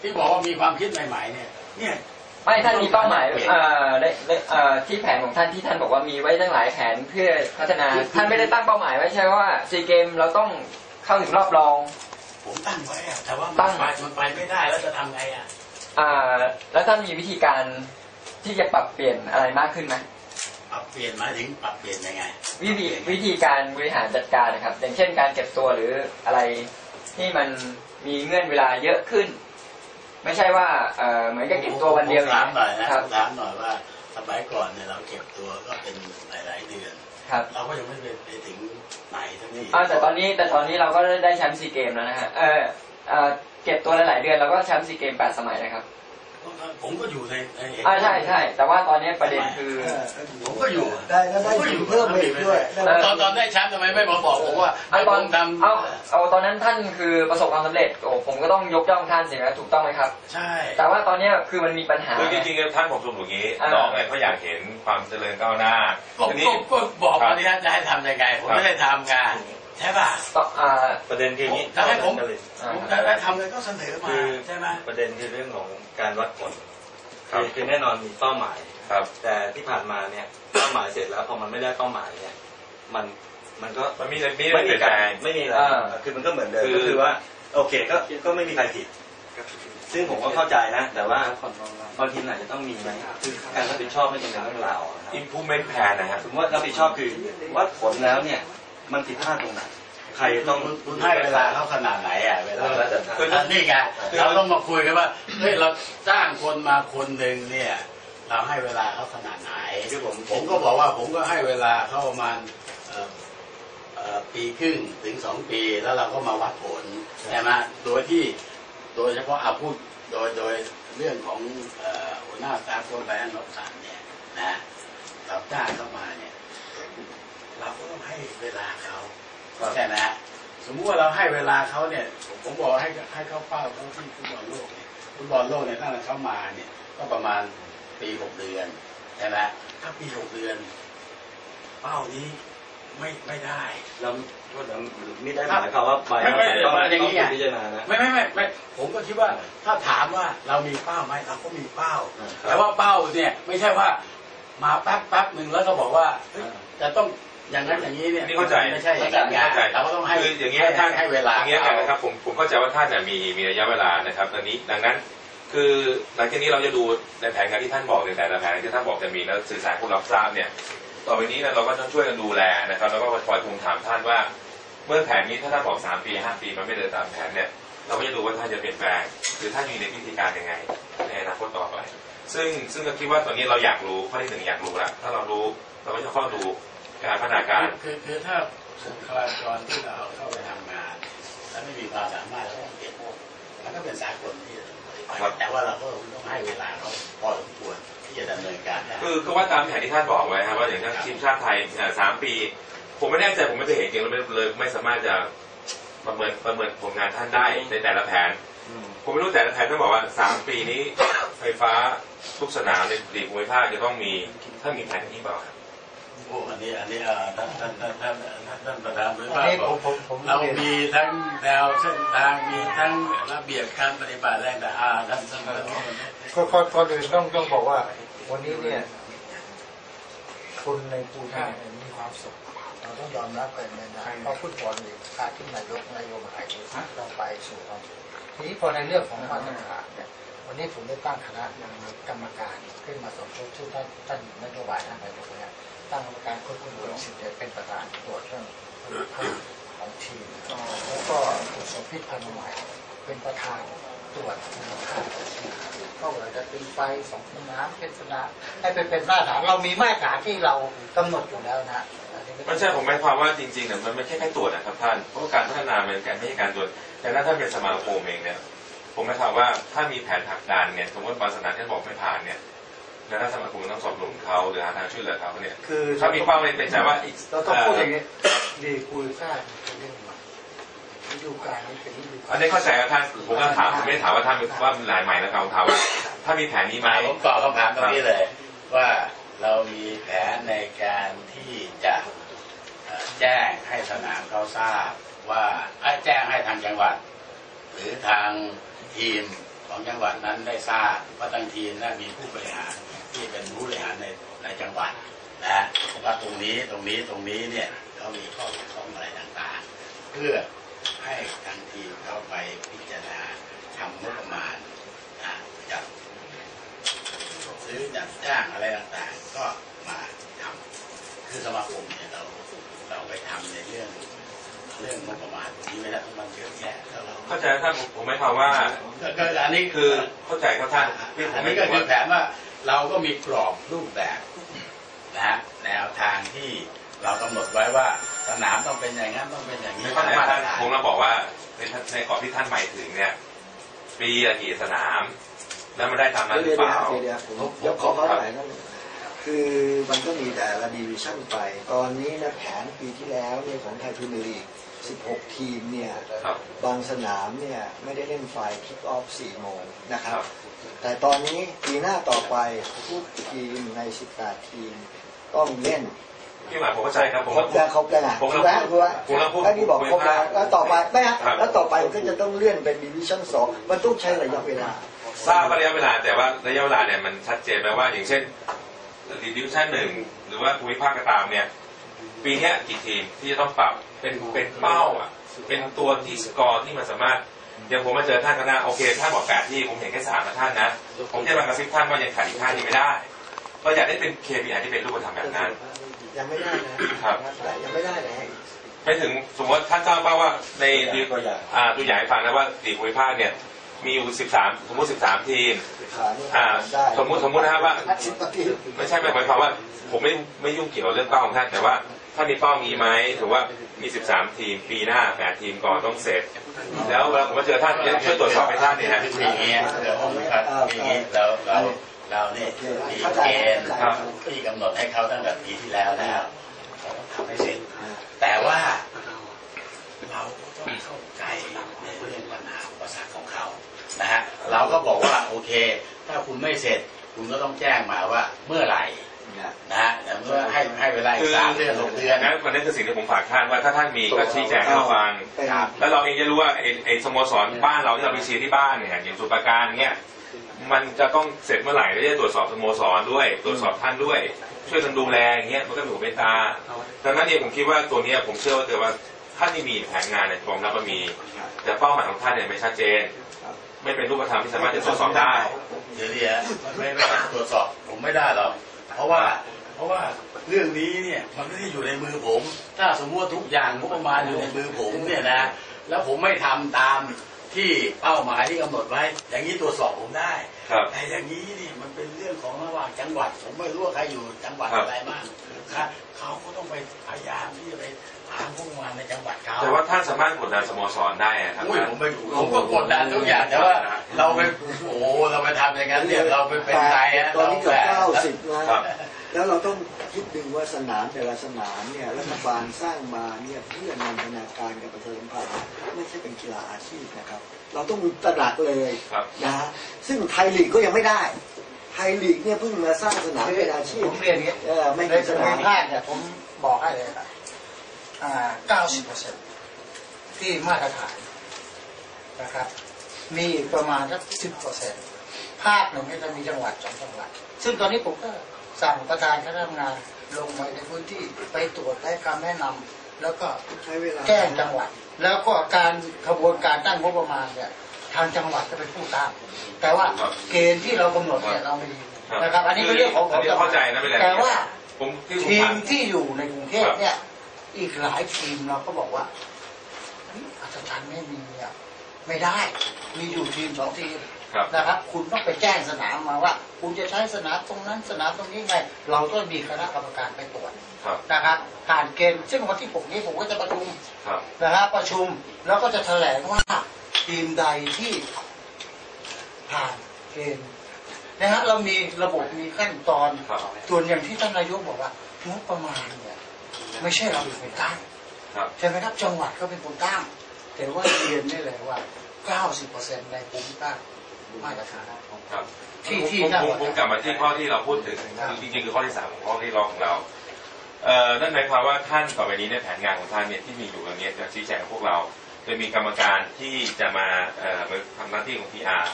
ที่บอกว่ามีความคิดใหม่ ๆ เนี่ย เนี่ยไม่ท่านมีเป้าหมายเปลี่ยนเอ่อได้ได้เอ่อที่แผนของท่านที่ท่านบอกว่ามีไว้ตั้งหลายแผนเพื่อพัฒนาท่านไม่ได้ตั้งเป้าหมายไว้ใช่ไหมว่าซีเกมเราต้องเข้าถึงรอบรอง ผมตั้งไว้อะแต่ว่าตั้มันงไปมันไปไม่ได้แล้วจะทำไงอะอ่าแล้วท่านมีวิธีการที่จะปรับเปลี่ยนอะไรมากขึ้นไหมปรับเปลี่ยนหมายถึงปรับเปลี่ยนยังไง วิธีวิธีการบริหารจัดการนะครับอย่างเช่นการเก็บตัวหรืออะไรที่มันมีเงื่อนเวลาเยอะขึ้น ไม่ใช่ว่าเอ่อเหมือนกับเก็บตัววันเดียวผมถามหน่อยนะครัผบมถามหน่อยว่าสมัยก่อนเนี่ยเราเก็บตัวก็เป็นหลาย ๆ เดือนครับเราก็ยังไม่ไปไปถึงไหนทั้งทีอ่าแต่ตอนนี้แต่ตอนนี้เราก็ได้แชมป์ซีเกมแล้วนะฮะเออเอ่อเก็บตัวหลายๆเดือนเราก็แชมป์ซีเกมแปดสมัยนะครับ ผมก็อยู่ในในอ่าใช่ใช่แต่ว่าตอนนี้ประเด็นคือ ผมก็อยู่ได้แล้วได้ทีมเพิ่มไปอีกด้วยได้ตอนตอนได้แชมป์ทำไมไม่มาบอกผมว่าเอาให้ตผอนมทำเอาเอาตอนนั้นท่านคือประสบความสำเร็จโอ้ผมก็ต้องยกย่องท่านสิครับถูกต้องไหมครับ ใช่ แต่ว่าตอนนี้คือมันมีปัญหาคือจริงๆท่านผมสรุปอย่างนี้อ่าน้องเนี่ยเขาอยากเห็นความเจริญก้าวหน้าก็ทีนี้ก็ก็บอกครับวันนี้จะให้ทำยังไงผมไม่ได้ทำไงใช่ป่ะต่ออ่าประเด็นคืออย่างนี้จะให้ผม อ่าผมจะได้ทำเลยก็เสนอมาคือใช่ไหมประเด็นคือเรื่องของการวัดผลครับคือคือแน่นอนมีเป้าหมายครับ แต่ที่ผ่านมาเนี่ยเป้าหมายเสร็จแล้วพอมันไม่ได้เป้าหมายเนี่ย มันมันก็มันมีมีไม่เปลี่ยนแปลงไม่มีอะไรอ่าคือมันก็เหมือนเดิมคือก็คือว่า โอเคก็ก็ไม่มีใครผิดซึ่งผมก็เข้าใจนะ แต่ว่าบางทีมันอาจจะต้องมีไหมคือการรับผิดชอบไม่จำเป็นต้องลาออกนะครับ improvement plan นะฮะสมมติว่ารับผิดชอบคือวัดผลแล้วเนี่ยมันผิดพลาดตรงไหน ใครต้องคุณคุณให้เวลาเขาขนาดไหนอะเวลาแล้วแต่คือนี่ไงเราต้องมาคุยกันว่าเฮ้ยเราจ้างคนมาคนหนึ่งเนี่ย เราให้เวลาเขาขนาดไหนคือผมผมก็บอกว่าผมก็ให้เวลาเขาประมาณเอ่อเอ่อปีครึ่งถึงสองปีแล้วเราก็มาวัดผลใช่ไหมโดยที่โดยเฉพาะอาพูดโดยโดยเรื่องของเอ่อหัวหน้าสตาฟคนแบงค์รถสันเนี่ยนะเราจ้างเข้ามาเนี่ยเราก็ต้องให้เวลาเขา ใช่ไหมฮะสมมุติว่าเราให้เวลาเขาเนี่ยผมผมบอกให้ให้เขาเป้าเขาที่ฟุตบอลโลกเนี่ยฟุตบอลโลกเนี่ยตั้งแต่เขามาเนี่ยก็ประมาณปีหกเดือนใช่ไหมถ้าปีหกเดือน เป้านี้ไม่ไม่ได้เราโทษนะไม่ได้หมายความว่าไปไม่ไม่ต้องไม่อย่างนี้ไงต้องพิจารณานะไม่ไม่ไม่ไม่ผมก็คิดว่าถ้าถามว่าเรามีเป้าไหมเราก็มีเป้าอ่าแต่ว่าเป้าเนี่ย ไม่ใช่ว่า มาแป๊บแป๊บหนึ่งแล้วก็บอกว่าเฮ้ยจะต้อง อย่างนั้นอย่างนี้เนี่ยนี่เข้าใจไม่ใช่อย่างนั้นเข้าใจเราก็ต้องให้คืออย่างนี้ให้ท่านให้เวลาอย่างนี้ยนะครับผมผมเข้าใจว่าท่านน่ะมีมีระยะเวลานะครับตอนนี้ดังนั้น คือหลังจากนี้เราจะดูในแผนงานที่ท่านบอกในแต่ละแผนที่ท่านบอกจะมีแล้วสื่อสารผู้รับทราบเนี่ยต่อไปนี้เนี่ยเราก็ต้องช่วยกันดูแลนะครับ แล้วก็คอยทวงถามท่านว่า เมื่อแผนนี้ถ้าท่านบอกสามปีห้าปีมันไม่เดินตามแผนเนี่ยเราก็จะดูว่าท่านจะเปลี่ยนแปลงหรือท่านมีในวิธีการยังไงในอนาคตต่อไป ซึ่งซึ่งก็คิดว่าตอนนี้เราอยากรู้ข้อที่หนึ่งอยากรู้แล้วถ้าเรารู้เราก็จะเข้าดู การพัฒนาการ คือคือถ้าบุคลากรที่เราเอาเข้าไปทำงาน แล้วไม่มีความสามารถเราต้องเก็บพวกมันก็เป็นสากลที่จะต้องปฏิบัติครับแต่ว่าเราก็ต้องให้เวลาเขาพอสมควรที่จะดำเนินการได้คือก็ว่าตามแผนที่ท่านบอกไว้ครับว่าอย่างเช่นทีมชาติไทยเอ่อสามปี ผมไม่แน่ใจผมไม่เคยเห็นจริงๆเลยไม่เลยไม่สามารถจะประเมินประเมินผลงานท่านได้ในแต่ละแผนผมไม่รู้แต่ละแผนท่านบอกว่าสามปีนี้ไฟฟ้าทุกสนามในลีกภูมิภาคจะต้องมีท่านมีแผนนี้เปล่าครับ โอ้อันนี้อันนี้เอ่อท่านท่านท่านท่านท่านท่านประธานบริอัษันทนี้บผอกมผมผมเราเรียนมีทั้งแนวเส้นทางมีทั้งระเบียบการปฏิบัติแรงแต่อาท่านท่านท่านก็ก่อนก่อนอื่นต้องต้องบอกว่า วันนี้เนี่ยคนในปูนาเนี่ยมีความสุขเราต้องยอมรับกันเลยนะเพราะฟุตบอลเนี่ยพาที่นายกนายกหายเราไปสู่ความสุขทีนี้พอในเรื่องของมาตรฐานเนี่ย วันนี้ผมได้ตั้งคณะกรรมการขึ้นมาสมทบชื่อท่านท่านนโยบายท่านนายกเนี่ยตั้งกรรมการควบคุมคุณสิทธิ์เนี่ยเป็นประธานตรวจเรื่องคุณภาพของทีมแล้วก็คุณสมพิษพันธ์ใหม่เป็นประธานตรวจคุณภาพของทีมก็อาจจะเป็นไฟสองสนามเป็นสนาให้เป็นเป็นมาตรฐานเรามีมาตรฐานที่เรากำหนดอยู่แล้วนะไม่ใช่ผมหมายความว่าจริงๆเนี่ยมันไม่ใช่แค่ตรวจนะครับท่านเพราะการพัฒนามันการไม่ใช่การตรวจแต่ถ้าท่านเป็นสมาคมเองเนี่ย หมายความว่าถ้ามีแผนผลักดันเนี่ยสมมติบางสนามที่บอกไม่ผ่านเนี่ยแล้วถ้าสมาคมต้องสอบหนุนเขาหรือหาทางช่วยเหลือเขาเนี่ยคือถ้ามีเป้าในใจว่าอีกเราต้องพูดอย่างนี้ดีคุยค่าเป็นเรื่องใหม่ฤดูกาลนี้เป็นฤดูกาอัลนนี้เข้าใจครับท่านผมก็ถามผมไม่ได้ถามว่าท่านว่ามันหลายใหม่นะครับผมถามว่าถ้ามีแผนนี้ไหมมาผมตอบคำถามตรงนี้เลย ว่าเรามีแผนในการที่จะเอ่อแจ้งให้สนามเขาทราบว่าเอ้ยแจ้งให้ทางจังหวัด หรือทาง ทีมของจังหวัดนั้นได้ทราบว่าตั้งทีมและมีผู้บริหารที่เป็นผู้บริหารในในจังหวัดนะว่าตรงนี้ตรงนี้ตรงนี้เนี่ยเขามีข้อขัดข้องอะไรต่างๆ เพื่อให้ทางทีมเข้าไปพิจารณาทำงบประมาณนะจัดซื้อจัดจ้างอะไรต่างๆ ก็มาทำคือสมาคมเนี่ยเราเราไปทำในเรื่อง เรื่องงบประมาณตรงนี้ไม่ได้มันเยอะแยะแล้วเราเข้าใจท่านผมไม่ความว่าก็ก็อันนี้คือเข้าใจครับท่านที่ผอัมนไม่นี้ก็ถือคือว่าแผนว่าเราก็มีกรอบรูปแบบนะฮะแนวทางที่เรากำหนดไว้ว่าสนามต้องเป็นอย่างนั้นต้องเป็นอย่างนี้ไม่เข้าใจมาตรท่านฐานผมเราบอกว่าในในกรอบที่ท่านหมายถึงเนี่ยปีละกี่สนาม แล้วมันได้ตามนั้นหรืเดี๋อยวเปล่าเดี๋ยวผมยกขอเขาหน่อยนั่นคือมันก็มีแต่ละดีวิชั่นไป ตอนนี้นะแผนปีที่แล้วเนี่ยของไทยพรีเมียร์ลีก 16 ทีมเนี่ยครับบางสนามเนี่ยไม่ได้เล่นไฟคิกออฟ4โมงนะคครัรับบแต่ตอนนี้ปีหน้าต่อไปทุกทีมใน 18 ทีมต้องเล่นพี่หมายผมเข้าใจครับผมครบแล้วครบแล้วนะผมถูกำลักงแล้วถูกแล้วผมกำลังพูดแล้วนี่บอกครบแล้วแล้วต่อไปไม่ฮะครับแล้วต่อไปมันก็จะต้องเลื่อนเป็นดิวิชั่น2มันต้องใช้ระยะเวลาทราบระยะเวลาแต่ว่าระยะเวลาเนี่ยมันชัดเจนไหมว่าอย่างเช่นดิวิชั่นหนึ่งหรือว่าภูมิภาคก็ตามเนี่ย ปีเนี้ยกี่ทีมที่จะต้องปรับเป็นเป็นเป้าอะ เป็นตัวที่สกอร์ที่มันสามารถอย่างผมมาเจอท่านก็นะโอเคท่านบอกแปดที่ผมเห็นแค่สามนะท่านนะผมจะมากระซิบท่านว่ายังขาดอีกท่านนี้ไม่ได้ก็อยากได้เป็น KPI ที่เป็นรูปธรรมแบบนั้น ยังไม่ได้นะครับยังไม่ได้นะไม่ถึงสมมติท่านทราบป่าวว่าในตัวอย่างอ่าตัวอย่างให้ฟังนะว่าลีกภูมิภาคเนี่ยมีอยู่13สมมติ13ทีมขานี่อ่าได้สมมุติสมมุตินะครับว่าสิบนาทีไม่ใช่หมายความว่า ผมไม่ไม่ยุ่งเกี่ยวกับเรื่องเป้าของท่านแต่ว่า ถ้ามีเป้ามีไหมถือว่ามี13ทีม ปีหน้า8ทีมก่อนต้องเสร็จ แล้วเวลาผมมาเจอท่านเนี่ยช่วยตรวจสอบให้ท่านเนี่ยฮะคืออย่างนี้เดี๋ยวผมครับอย่างนี้เราเราเราเนี่ยมีเกณฑ์ครับที่กำหนดให้เขาตั้งแต่ปีที่แล้วแล้วเขาต้องทำให้เสร็จ แต่ว่าเราก็ต้องเข้าใจในเรื่องปัญหาอุปสรรคของเขานะฮะเราก็บอกว่าโอเค ถ้าคุณไม่เสร็จ คุณก็ต้องแจ้งมาว่าเมื่อไหร่นะฮะ คืกอสามเดือนหกเดือนงั้นวันนี้คือสิ่งที่ผมฝากท่านว่าถ้าท่านมีก็ชี้แจงให้เราฟังครับแล้วเราเองจะรู้ว่าไอ้ไอ้สโมสรบ้านเราที่เราไปเชียร์ที่บ้านเนี่ยอย่างสุปราการเนี่ยมันจะต้องเสร็จเมื่อไหร่แล้วจะตรวจสอบสโมสรด้วย ตรวจสอบท่านด้วย ช่วยกันดูแลอย่างเงี้ยมันก็ถูกเป็นตาดังนั้นเนี่ยผมคิดว่าตัวเนี้ยผมเชื่อว่าเกิดว่าท่านที่มีแผนงานเนี่ยผมรับว่ามี แต่เป้าหมายของท่านเนี่ยไม่ชัดเจน ไม่เป็นรูปธรรมที่สามารถจะตรวจสอบได้เดี๋ยวเดี๋ยวไม่ไม่ไม่ตรวจสอบผมไม่ได้หรอกเพราะว่า เพราะว่าเรื่องนี้เนี่ยมันไม่ได้อยู่ในมือผม ถ้าสมมติว่าทุกอย่างงบประมาณอยู่ในมือผมเนี่ยนะ แล้วผมไม่ทำตามที่เป้าหมายที่กำหนดไว้ อย่างนี้ตรวจสอบผมได้ครับแต่อย่างนี้นี่มันเป็นเรื่องของระหว่างจังหวัด ผมไม่รู้ว่าใครอยู่จังหวัดครับอะไรบ้างนะเขาก็ต้องไปพยายามที่จะไปหาพวกมาในจังหวัดเขาแต่ว่าท่านสามารถกดดันสโมสรได้อะครับอุ้ยผมไปผมก็กดดันทุกอย่างแต่ว่าเราไปโอ้เราไปทำอย่างนั้นเนี่ยเราไปเป็นใครฮะตอนนี้เกือบแบเก้าบสิบนะ แล้วเราต้องคิดดูว่าสนามแต่ละสนามเนี่ยรัฐบาลสร้างมาเนี่ยเพื่อนันทนาการกับประชาสัมพันธ์ไม่ใช่เป็นกีฬาอาชีพนะครับ เราต้องตระหนักเลยครับนะฮะซึ่งไทยลีกก็ยังไม่ได้ ไทยลีกเนี่ยเพิ่งมาสร้างสนามเป็นอาชีพผมเรียนอย่างนี้เออไม่ในกี่สสนานามมภาคเนี่ยผมบอกให้เลยครับอ่า90เปอร์เซ็นที่มาตรฐานนะครับ มีอีกประมาณสัก10เปอร์เซ็นภาคหนึ่งก็จะมีจังหวัดสองจังหวัด ซึ่งตอนนี้ผมก็ สั่งประธานคณะทำงานลงไปในพื้นที่ไปตรวจให้คำแนะนำแล้วก็ใช้เวลาแจ้งจังหวัด แล้วก็การขบวนการตั้งงบประมาณเนี่ยทางจังหวัดจะเป็นผู้ตั้งแต่ว่าเกณฑ์ที่เรากำหนดเนี่ยเราไม่มีนะครับ อันนี้เป็นเรื่องของของนนี้จังหวัเข้าดใจนะเป็นไรแต่ว่าผมที่ผมทีมถามที่อยู่ในกรุงเทพเนี่ย อีกหลายทีมเราก็บอกว่าเฮ้ยอัศจรรย์ไม่มีอะไม่ได้ มีอยู่ทีมสองทีมครับ นะครับคุณต้องไปแจ้งสนามมาว่า คุณจะใช้สนามตรงนั้นสนามตรงนี้ไง เราต้องมีคณะกรรมการไปตรวจครับนะครับผ่านเกณฑ์ซึ่งวันที่ผมนี้ผมก็จะประชุมครับนะครับประชุมแล้วก็จะแถลงว่าทีมใดที่ผ่านเกณฑ์นะฮะเรามีระบบมีขั้นตอนครับส่วนอย่างที่ท่านนายกบอกว่างบประมาณเนี่ยไม่ใช่เราเป็นคนตั้งครับใช่ไหมครับจังหวัดก็เป็นคนตั้งแต่ว่าเรียนนี่แหละว่า 90%ในภูมิภาค มาตรฐานครับที่ที่ผมน่าผมผมกลับมาที่ข้อที่เราพูดถึงจริงๆคือข้อที่สามของข้อที่ร้องของเราเอ่อนั่นหมายความว่าท่านต่อไปนี้ในแผนงานของท่านเนี่ยที่มีอยู่อย่างนี้ยจะชี้แจงกับพวกเราโดยมีกรรมการที่จะมาเอ่อมาทำหน้าที่ของ PR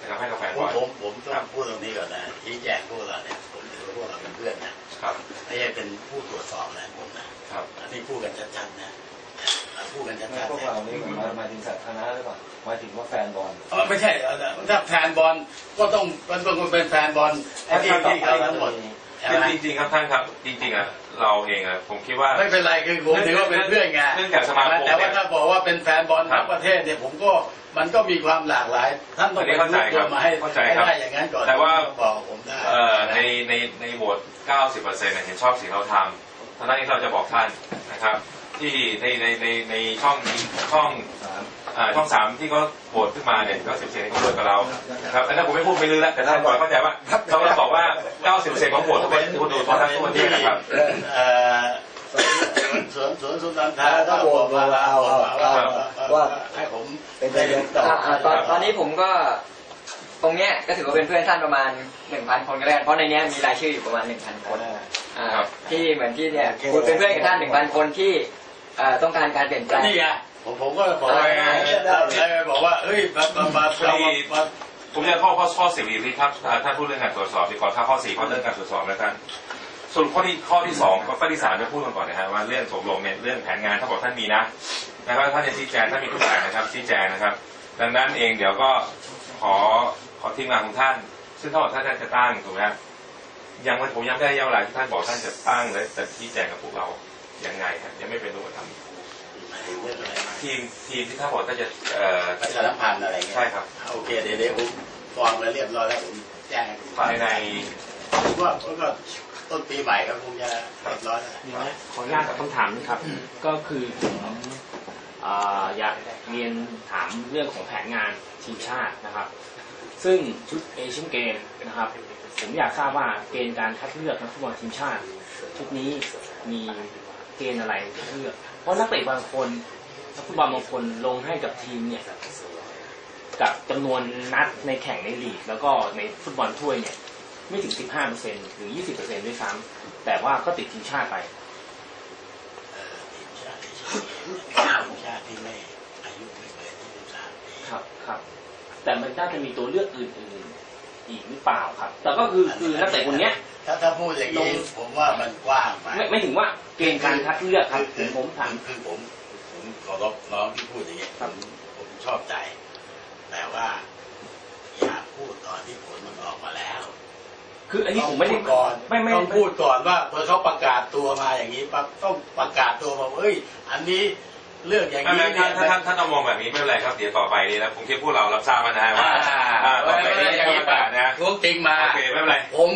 นะครับครับให้กับแฟนผบมอลผมผมต้องพูดตรงนี้ก่อนนะชี้แจงพวกเราเนี่ยผมถือว่าพวกเราเป็นเพื่อนนะครับ ไม่ใช่เป็นผู้ตรวจสอบนะผมนะครับ อันนี้พูดกันชัดๆนะ พูดกันชัดๆพวกเนี่ยเรานี่หมายถึงสาธารณะหรือเปล่าหมายถึงว่าแฟนบอลเออไม่ใช่เออถ้าแฟนบอลก็ต้องมันต้องเป็นแฟนบอลไอ้ที่ที่เขาทั้งหมดใช่คือไหมจริงๆครับท่านครับจริงๆอะเราเองอะผมคิดว่าไม่เป็นไรคือผมถือว่าเป็นเพื่อนไงเนื่องจากสมาคมแต่ว่าถ้าบอกว่าเป็นแฟนบอลครัทั้บงประเทศเนี่ยผมก็มันก็มีความหลากหลาย ท่านต้องอันนี้ไปเข้าใจรู้ครัตัวบมาให้เข้าใจให้ครับได้อย่างนั้นก่อนแต่ว่าบอกผมได้เอ่อในในในโหวต90%เนี่ยเห็นชอบสิ่งเราทำท่านั้นที่เราจะบอกท่านนะครับ ที่ในในในในช่องช่องสามอ่าช่องสามที่เขาโหวตขึ้นมาเนี่ยก็สิบเซนเขาโหวตกับเรานะครับอันนั้นผมไม่พูดไม่ลือแล้วแต่ท่านก่อนเข้าใจว่าเราเราบอกว่าเก้าสิบเซนของโหวตเขาเป็นคนดูทั่วทั้งทั่วประเทศนะครับเอ่อสวนสวนสุนันทาก็บอกว่าเอาว่าให้ผมเป็นไปได้ต่ออ่าอ่าตอนตอนนี้ผมก็ตรงเนี้ยก็ถือว่าเป็นเพื่อนท่านประมาณหนึ่งพันคนก็แล้วกันเพราะในเนี้ยมีรายชื่ออยู่ประมาณหนึ่งพันคนอ่าครับที่เหมือนที่เนี่ยคุณเป็นเพื่อนกับท่านหนึ่งพันคนที่เอ่อ ต้องการการเปลี่ยนแปลงนี่ไงผมผมก็บอกว่าแล้วบอกว่าเอ้ยมามามาเรามาผมจะข้อข้อข้อสี่ที่ครับอ่าท่านพูดเรื่องการตรวจสอบดีกว่าถ้าข้อสี่ข้อเรื่องการตรวจสอบแล้วกันสรุปข้อที่ข้อที่สองกับข้อที่สามจะพูดกันก่อนนะฮะว่าเรื่องตกลงเนี่ยเรื่องแผนงานถ้าบอกท่านมีนะนะครับท่านจะชี้แจงท่านมีทุกอย่างนะครับชี้แจงนะครับ ดังนั้นเองเดี๋ยวก็ขอขอทีมงานของท่าน ซึ่งถ้าบอกท่านจะตั้งถูกไหมครับยังไม่ผมยังไม่ได้ยังเวลาที่ท่านบอกท่านจะตั้งและจะชี้แจงกับพวกเรา ยังไงครับยังไม่เป็นรูปธรรมทีมทีมที่ท่านบอกท่านจะเอ่อประชาสัมพันธ์อะไรเงี้ยใช่ครับโอเคเดี๋ยวเดี๋ยวผมฟอร์มแล้วเรียบร้อยแล้วผมแจ้งให้คุณภายในผมว่าก็ต้นปีใหม่ก็คงจะเรียบร้อยแล้วขออนุญาตกับคำถามนะครับ ก็คือผมเอ่ออยากเรียนถามเรื่องของแผนงานทีมชาตินะครับ ซึ่งชุดเอเชียนเกมนะครับ ผมอยากทราบว่าเกณฑ์การคัดเลือกนักฟุตบอลทีมชาติ ชุดนี้มี เกณฑ์อะไรคัดเลือกเพราะนักเตะบางคนนักฟุตบอลบางคนลงให้กับทีมเนี่ยกับจำนวนนัดในแข่งในลีก แล้วก็ในฟุตบอลถ้วยเนี่ย ไม่ถึง 15%หรือ 20%ด้วยซ้ำแต่ว่าก็ติดทีมชาติไปทีมชาติทีมชาติที่ไม่อายุไม่เกิน23ปีครับครับ แต่มันน่าจะมีตัวเลือกอื่นๆอีกหรือเปล่าครับ แต่ก็คือคือนักเตะคนเนี้ย ถ้าถ้าพูดอย่างนี้ผมว่ามันกว้างไปไม่ไม่ถึงว่าเกณฑ์การคัดเลือกครับผมผมถามคือผมผมขอรบน้องที่พูดอย่างนี้ยผมผมชอบใจ แต่ว่าอย่าพูดตอนที่ผลมันออกมาแล้ว คืออันนี้ผมไม่ได้ต้องพูก่อนไม่ไม่ต้องพูดก่อนว่าพอเขาประกาศตัวมาอย่างนี้ปั๊บต้องประกาศตัวมาว่าเอ้ย อันนี้เลือกอย่างไม่นี้ไม่เนี่ท่ายนท่านท่านต้องมองแบบนี้ไม่เป็นไรครับเดี๋ยวต่อไปนี่นะผมคิดพวกเรารับทราบมานะฮะว่าอ่าอ่าต่อไปไม่นี้เป็นไรอย่างจะนี้ประปะกาศนะทวงจริงมาโอเคไม่เป็นไรผม